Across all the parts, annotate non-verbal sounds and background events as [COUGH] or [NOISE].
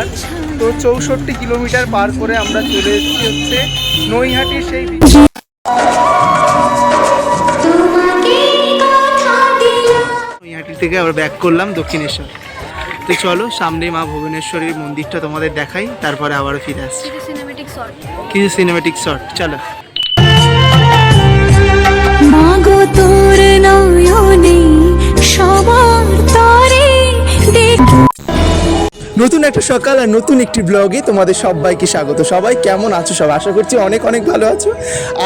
সবার তো চৌষট্টি কিলোমিটার পার করে আমরা চলে এসেছি হচ্ছে নৈহাটির সেই নৈহাটি থেকে আবার ব্যাক করলাম দক্ষিণেশ্বর। তো চলো সামনে মা ভুবনেশ্বরীর মন্দিরটা তোমাদের দেখাই তারপরে আবারও ফিরে আসছি। কিছু সিনেমেটিক শর্ট শট চলো। মাগো তোর নয়নে সবার নতুন একটা সকাল আর নতুন একটি ব্লগে তোমাদের সবাইকে স্বাগত। সবাই কেমন আছো? সব আশা করছি অনেক অনেক ভালো আছো।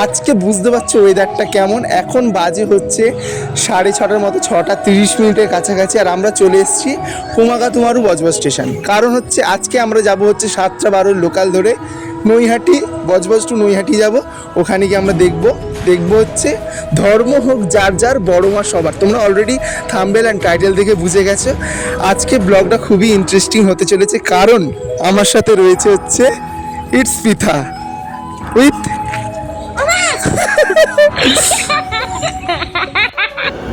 আজকে বুঝতে পারছ ওয়েদারটা কেমন? এখন বাজে হচ্ছে সাড়ে ছটার মতো, ছটা তিরিশ মিনিটের কাছাকাছি আর আমরা চলে এসেছি কুমাকাতুমারু বজবজ স্টেশন কারণ হচ্ছে আজকে আমরা যাব হচ্ছে সাতটা বারোর লোকাল ধরে নৈহাটি, বজবজ টু নৈহাটি যাব। ওখানে গিয়ে আমরা দেখব দেখব হচ্ছে, ধর্ম হোক, যার যার, বড় মা সবার। তোমরা অলরেডি থাম্বেল অ্যান্ড টাইটেল দেখে বুঝে গেছো। আজকে ব্লগটা খুবই ইন্টারেস্টিং হতে চলেছে, কারণ আমার সাথে রয়েছে হচ্ছে ইটস পিথা উইথ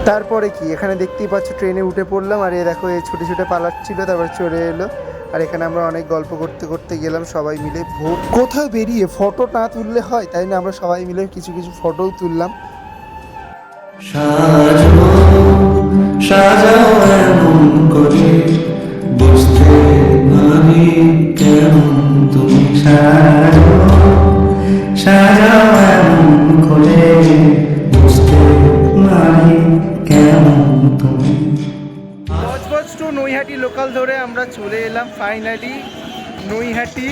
তারপরে কি? এখানে দেখতেই পাচ্ছ ট্রেনে উঠে পড়লাম, আর এ দেখো, এ ছুটে ছুটে পালাচ্ছিল, তারপর চলে এলো। আর এখানে আমরা অনেক গল্প করতে করতে গেলাম, সবাই মিলে ভোর। কোথাও বেরিয়ে ফটো না তুললে হয়, তাই না? আমরা সবাই মিলে কিছু কিছু ফটোও তুললাম। সাজাও ফাইনালি নৈহাটি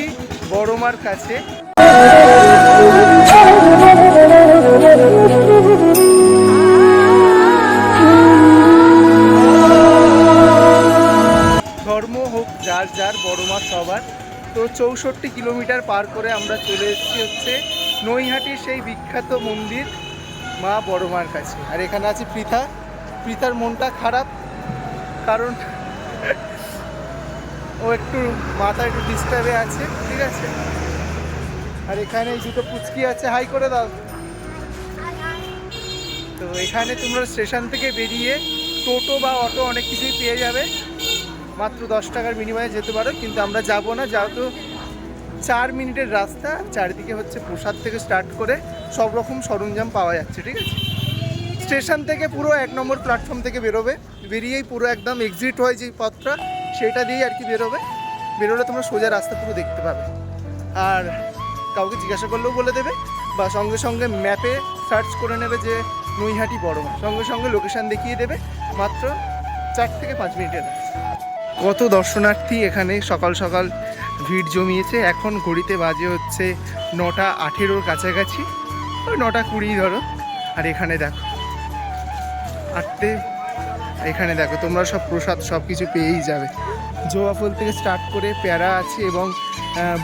বড়মার কাছে। ধর্ম হোক, যার যার, বড়মা সবার। তো চৌষট্টি কিলোমিটার পার করে আমরা চলে এসেছি হচ্ছে নৈহাটির সেই বিখ্যাত মন্দির মা বড়মার কাছে। আর এখানে আছে পৃথা পৃথার মনটা খারাপ, কারণ ও একটু মাথা একটু ডিস্টার্বে আছে, ঠিক আছে? আর এখানে দুটো পুচকি আছে, হাই করে দাও। তো এখানে তোমরা স্টেশন থেকে বেরিয়ে টোটো বা অটো অনেক কিছুই পেয়ে যাবে। মাত্র দশ টাকার বিনিময়ে যেতে পারো, কিন্তু আমরা যাব না, যেহেতু চার মিনিটের রাস্তা, চারিদিকে হচ্ছে প্রসাদ থেকে স্টার্ট করে সব রকম সরঞ্জাম পাওয়া যাচ্ছে, ঠিক আছে? স্টেশন থেকে পুরো এক নম্বর প্ল্যাটফর্ম থেকে বেরোবে। বেরিয়েই পুরো একদম এক্সিট হয় যে পথটা। সেটা দিয়েই আর কি বেরোবে। বেরোলে তোমরা সোজা রাস্তা পুরো দেখতে পাবে। আর কাউকে জিজ্ঞাসা করলেও বলে দেবে বা সঙ্গে সঙ্গে ম্যাপে সার্চ করে নেবে যে নৈহাটি বড় সঙ্গে সঙ্গে লোকেশান দেখিয়ে দেবে মাত্র চার থেকে পাঁচ মিনিটের। কত দর্শনার্থী এখানে সকাল সকাল ভিড় জমিয়েছে। এখন ঘড়িতে বাজে হচ্ছে নটা আঠেরোর কাছাকাছি। ওই নটা কুড়ি ধরো। আর এখানে দেখো, আটটে এখানে দেখো, তোমরা সব প্রসাদ সব কিছু পেয়েই যাবে। জোয়া ফুল থেকে স্টার্ট করে প্যারা আছে এবং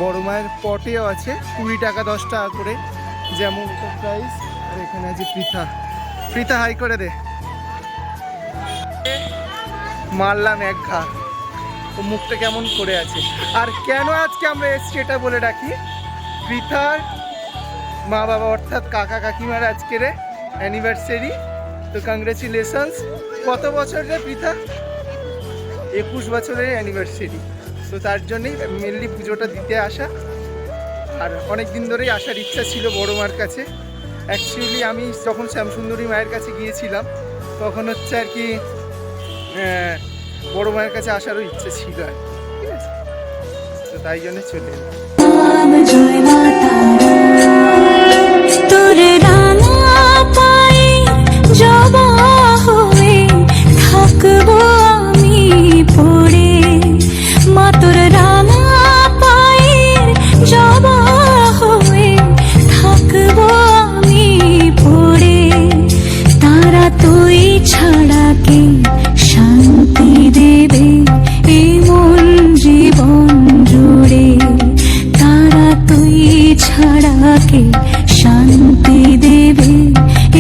বড় মায়ের পটেও আছে, কুড়ি টাকা দশ টাকা করে। যেমন প্রাইস আর এখানে আছে পৃথা। পৃথা হাই করে দে। মারলাম এক ঘা। তো মুখটা কেমন করে আছে? আর কেন আজকে আমরা এসছি এটা বলে রাখি? পৃথার মা বাবা অর্থাৎ কাকা কাকিমার আজকের অ্যানিভার্সারি তো কংগ্রেচুলেশনস কত বছর রে পৃথা একুশ বছরের অ্যানিভার্সারি তো তার জন্যই মেনলি পুজোটা দিতে আসা। আর অনেক দিন ধরেই আসার ইচ্ছা ছিল বড় মার কাছে। অ্যাকচুয়ালি আমি যখন শ্যামসুন্দরী মায়ের কাছে গিয়েছিলাম, তখন হচ্ছে আর কি বড় মায়ের কাছে আসারও ইচ্ছে ছিল আর ঠিক আছে? তো তাই জন্য চলে এলাম। তোর রাঙা পায়ে জবা হয়ে থাকব আমি পড়ে তারা তুই ছাড়া শান্তি দেবে? এই জীবন জুড়ে। তারা তুই ছাড়া শান্তি দেবে?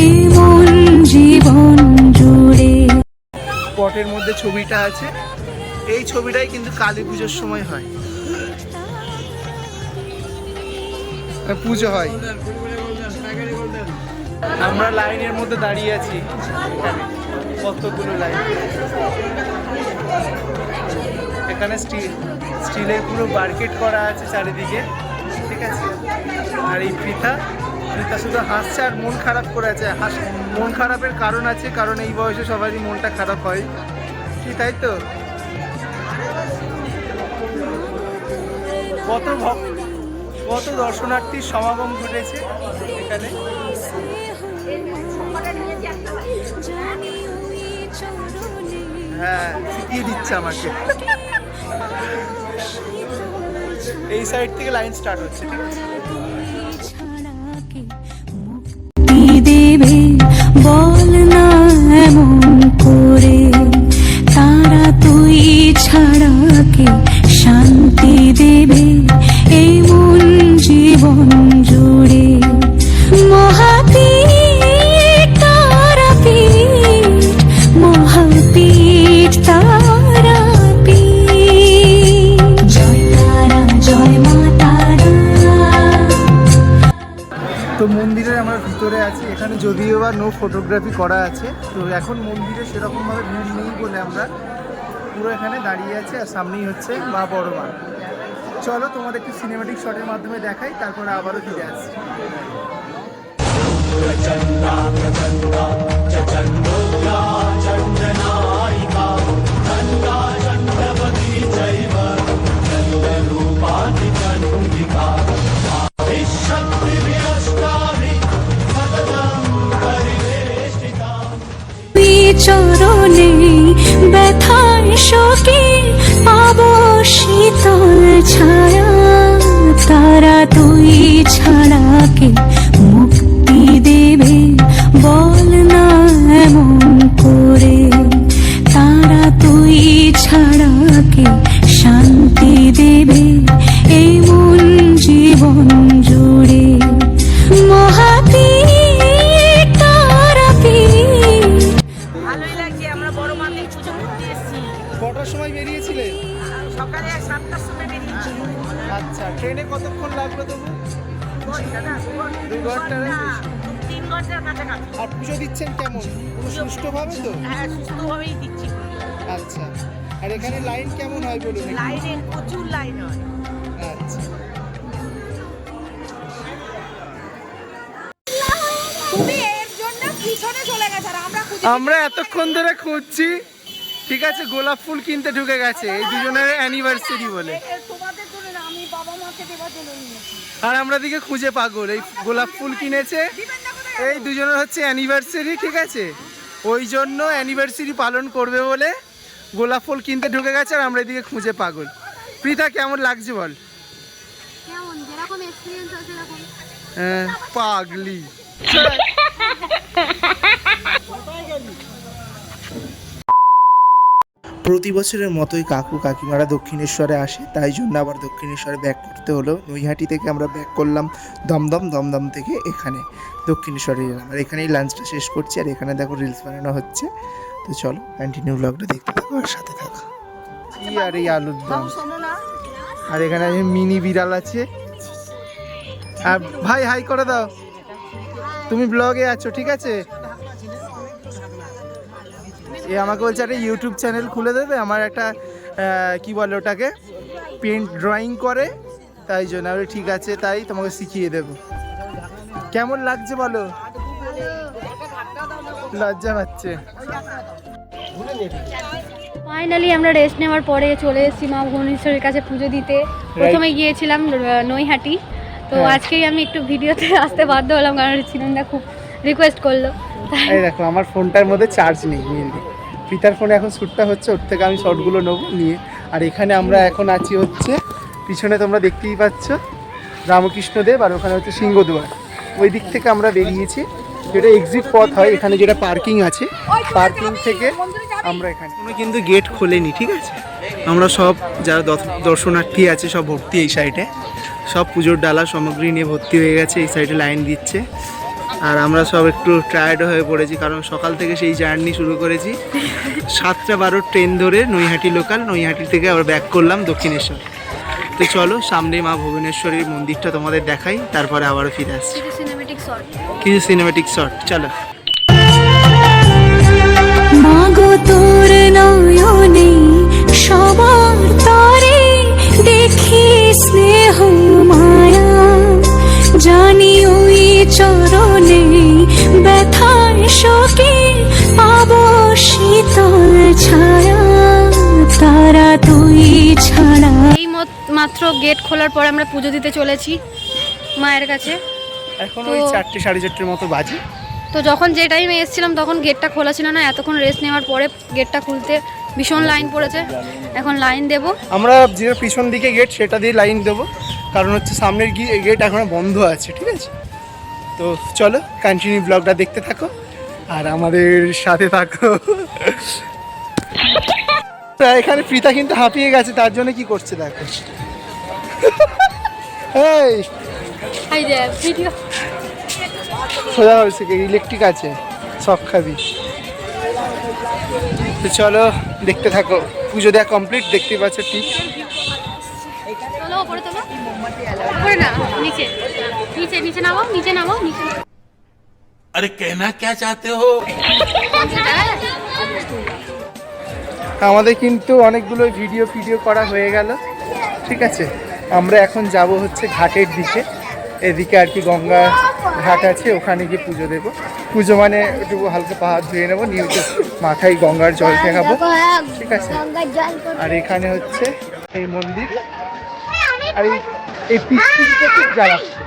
এই মন জীবন জুড়ে। পটের মধ্যে ছবিটা আছে। ছবিটাই কিন্তু কালী পুজোর সময় হয়। পুজো হয়। আমরা লাইনের মধ্যে দাঁড়িয়ে আছি। কতগুলো লাইন? এখানে স্টিল স্টিলের পুরো মার্কেট করা আছে চারিদিকে ঠিক আছে? আর এই পৃথা পৃথা শুধু হাসছে আর মন খারাপ করে আছে। হাস মন খারাপের কারণ আছে কারণ এই বয়সে সবারই মনটা খারাপ হয়। কি তাই তো? কত ভক্ত, কত দর্শনার্থীর সমাগম ঘটেছে এখানে? হ্যাঁ শিখিয়ে দিচ্ছে আমাকে। এই সাইড থেকে লাইন স্টার্ট হচ্ছে, ঠিক আছে? যদিও বা নো ফটোগ্রাফি করা আছে, তো এখন মন্দিরে সেরকমভাবে ভিড় নেই বলে আমরা পুরো এখানে দাঁড়িয়ে আছে আর সামনেই হচ্ছে মা বড় মা চলো তোমাদের একটু সিনেমাটিক শটের মাধ্যমে দেখাই, তারপরে আবারও ফিরে আসছি। শোকে পাব শীতল ছায়া তারা তুই ছাড়া কে কটার সময় বেরিয়েছিলে? সকালে সাতটার সময় বেরিয়েছি। আচ্ছা ট্রেনে কতক্ষণ লাগল তবু? দুই ঘণ্টার তিন ঘণ্টার কাছাকাছি। আর পুজো দিচ্ছেন কেমন? পুরো সুষ্ঠুভাবে তো? হ্যাঁ সুস্থভাবেই দিচ্ছি আচ্ছা আর এখানে লাইন কেমন হয় বলুন? লাইনে প্রচুর লাইন হয়। আচ্ছা। তুমি এর জন্য পিছনে চলে গেছে আর আমরা খুঁজে আমরা এতক্ষণ ধরে খুঁজছি ঠিক আছে গোলাপ ফুল কিনতে ঢুকে গেছে। এই দুজনের অ্যানিভার্সারি বলে। তোমাদের জন্য না, আমি বাবা মাকে দেওয়ার জন্য নিয়েছি। আর আমরা দিকে খুঁজে পাগল এই গোলাপ ফুল কিনেছে। এই দুজনের হচ্ছে অ্যানিভার্সারি ঠিক আছে? ওই জন্য অ্যানিভার্সারি পালন করবে বলে গোলাপ ফুল কিনতে ঢুকে গেছে আর আমরা এদিকে খুঁজে পাগল। প্রীতা কেমন লাগছে বল? হ্যাঁ, পাগলি। প্রতি বছরের মতোই কাকু কাকিমারা দক্ষিণেশ্বরে আসে তাই জন্য আবার দক্ষিণেশ্বরে ব্যাক করতে হলো। নৈহাটি থেকে আমরা ব্যাক করলাম দমদম দমদম থেকে এখানে দক্ষিণেশ্বরে এলাম। আর এখানেই লাঞ্চটা শেষ করছি আর এখানে দেখো রিলস বানানো হচ্ছে। তো চলো কন্টিনিউ ব্লগটা দেখতে থাকো আর সাথে থাকো। কি আর এই আলুর দম? আর এখানে আছে মিনি বিড়াল আছে। আর ভাই হাই করে দাও। তুমি ব্লগে আছো ঠিক আছে? এ আমাকে বলছে একটা ইউটিউব চ্যানেল খুলে দেবে? আমার একটা কি বলে ওটাকে? পেন্ট ড্রয়িং করে। তাই জন্য আমি ঠিক আছে তাই তোমাকে শিখিয়ে দেবো। কেমন লাগছে বলো? লজ্জা পাচ্ছে। ফাইনালি আমরা রেস্ট নেওয়ার পরে চলে এসেছি মা ভুবনেশ্বরের কাছে পুজো দিতে। প্রথমে গিয়েছিলাম নৈহাটি। তো হ্যাঁ। আজকেই আমি একটু ভিডিওতে [LAUGHS] আসতে বাধ্য হলাম কারণ চিনন্দা খুব রিকোয়েস্ট করল। এই দেখো আমার ফোনটার মধ্যে চার্জ নেই পিতার ফোনে এখন শ্যুটটা হচ্ছে, ওর থেকে আমি শর্টগুলো নেব নিয়ে। আর এখানে আমরা এখন আছি হচ্ছে, পিছনে তোমরা দেখতেই পাচ্ছ, রামকৃষ্ণ দেব আর ওখানে হচ্ছে সিংহদুয়ার ওই দিক থেকে আমরা বেরিয়েছি, যেটা এক্সিট পথ হয়, এখানে যেটা পার্কিং আছে পার্কিং থেকে আমরা এখানে। কোনো কিন্তু গেট খোলেনি, ঠিক আছে? আমরা সব যারা দর্শনার্থী আছে, সব ভর্তি এই সাইডে সব পুজোর ডালা সামগ্রী নিয়ে ভর্তি হয়ে গেছে, এই সাইডে লাইন দিচ্ছে। আর আমরা সব একটু টায়ার্ড হয়ে পড়েছি কারণ সকাল থেকে সেই জার্নি শুরু করেছি। সাতটা বারো ট্রেন ধরে নৈহাটি লোকাল নৈহাটি থেকে আবার ব্যাক করলাম দক্ষিণেশ্বর। তো চলো সামনে মা ভুবনেশ্বরীর মন্দিরটা তোমাদের দেখাই তারপরে আবারও ফিরে আসছি। কিছু সিনেমেটিক শর্ট শট চলো। মাগো তোর নয়নে সবার তরে স্নেহ মায়া। জানি ওই চরণে গেট খোলার পর আমরা পুজো দিতে চলেছি মায়ের কাছে। এখন ওই চারটে সাড়ে চারটের মতো বাজে। তো যখন যে টাইমে এসেছিলাম তখন গেটটা খোলা ছিল না। এতক্ষণ রেস্ট নেওয়ার পরে গেটটা খুলতে ভীষণ লাইন পড়েছে। এখন লাইন দেবো। আমরা যে পিছন দিকে গেট সেটা দিয়ে লাইন দেবো। কারণ হচ্ছে সামনের গেট এখনও বন্ধ আছে ঠিক আছে? তো চলো কন্টিনিউ ব্লগটা দেখতে থাকো। আর আমাদের সাথে থাকো। [LAUGHS] এখানে প্রীতা কিন্তু হাঁপিয়ে গেছে তার জন্য কি করছে দেখো? এই ভিডিও। সোজা হয়েছে ইলেকট্রিক আছে সব খাবি। তো চলো দেখতে থাকো। পুজো দেয়া কমপ্লিট দেখতে পাচ্ছ ঠিক। আরে কেনা কে চাতে হো? আমাদের কিন্তু অনেকগুলো ভিডিও ভিডিও করা হয়ে গেল। ঠিক আছে? আমরা এখন যাব হচ্ছে ঘাটের দিকে। এদিকে আর কি গঙ্গা ঘাট আছে, ওখানে গিয়ে পুজো দেবো। পুজো মানে একটু হালকা পাহাড় ধুয়ে নেব, নিয়ে মাথায় গঙ্গার জল দেখাবো ঠিক আছে? আর এখানে হচ্ছে এই মন্দির। আর এই এই পিস্তিটা খুব জ্বালাচ্ছে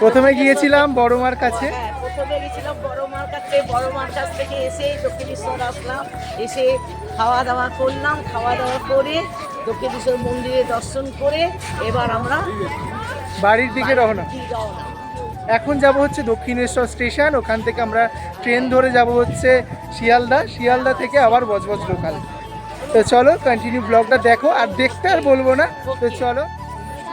প্রথমে গিয়েছিলাম বড় মার কাছে। হ্যাঁ প্রথমে গেছিলাম বড় মার কাছে। বড় মার কাছ থেকে এসে দক্ষিণেশ্বর আসলাম। এসে খাওয়া দাওয়া করলাম। খাওয়া দাওয়া করে দক্ষিণেশ্বর মন্দিরে দর্শন করে এবার আমরা বাড়ির দিকে রওনা। এখন যাব হচ্ছে দক্ষিণেশ্বর স্টেশন। ওখান থেকে আমরা ট্রেন ধরে যাব হচ্ছে শিয়ালদা। শিয়ালদা থেকে আবার বজবজ লোকাল তো চলো কন্টিনিউ ব্লগটা দেখো। আর দেখতে আর বলব না। তো চলো।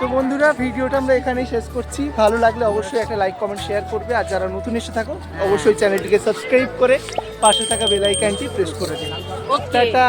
তো বন্ধুরা ভিডিওটা আমরা এখানেই শেষ করছি। ভালো লাগলে অবশ্যই একটা লাইক কমেন্ট শেয়ার করবে। আর যারা নতুন এসে থাকো অবশ্যই চ্যানেলটিকে সাবস্ক্রাইব করে পাশে থাকা বেলাইকানটি প্রেস করে দিন ওকে টাটা!